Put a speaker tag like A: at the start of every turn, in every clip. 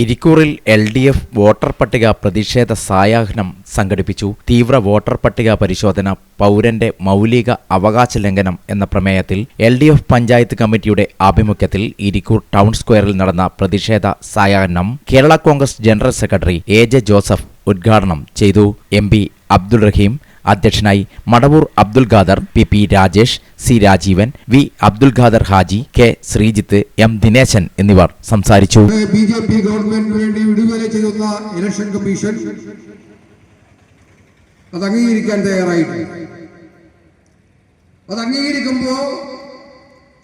A: ഇരിക്കൂറിൽ L D F voter പട്ടിക പ്രതിഷേധ സായാഹ്നം സംഘടിപ്പിച്ചു. തീവ്ര വോട്ടർ പട്ടിക പരിശോധന പൗരന്റെ മൗലിക അവകാശ ലംഘനം എന്ന പ്രമേയത്തിൽ എൽ ഡി എഫ് പഞ്ചായത്ത് കമ്മിറ്റിയുടെ ആഭിമുഖ്യത്തിൽ ഇരിക്കൂർ ടൗൺ സ്ക്വയറിൽ നടന്ന പ്രതിഷേധ സായാഹ്നം Kerala Congress general secretary A J Joseph ഉദ്ഘാടനം ചെയ്തു. എം പി അബ്ദുൾ റഹീം അധ്യക്ഷനായി Madavoor Abdul Khader P P Rajesh C Rajeevan V Abdul Khader Haji K Sreejith M Dineshan എന്നിവർ സംസാരിച്ചു.
B: വേണ്ടി ഇലക്ഷൻ കമ്മീഷൻ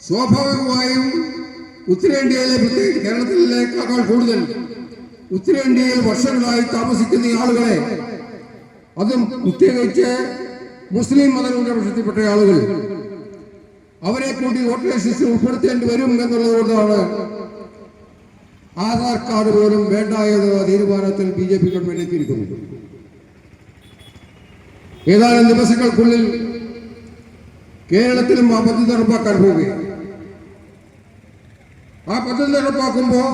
B: സ്വാഭാവികമായും ഉത്തരേന്ത്യയിലെ പ്രത്യേകിച്ച് കേരളത്തിലേക്കാൾ കൂടുതൽ ഉത്തരേന്ത്യയിൽ വർഷങ്ങളായി താമസിക്കുന്ന ആളുകളെ അതും പ്രത്യേകിച്ച് മുസ്ലിം മതന്യൂനപക്ഷത്തിൽപ്പെട്ട ആളുകൾ അവരെ കൂടി വോട്ടർ ലിസ്റ്റിൽ ഉൾപ്പെടുത്തേണ്ടി വരും എന്നുള്ളത് കൊണ്ടാണ് ആധാർ കാർഡ് പോലും വേണ്ട എന്ന തീരുമാനത്തിൽ ബി ജെ പി ഗവൺമെന്റ് എത്തിയിരിക്കുന്നു ഏതാനും ദിവസങ്ങൾക്കുള്ളിൽ കേരളത്തിലും ആ പദ്ധതി നടപ്പാക്കാൻ പോവുകയാണ്. ആ പദ്ധതി നടപ്പാക്കുമ്പോൾ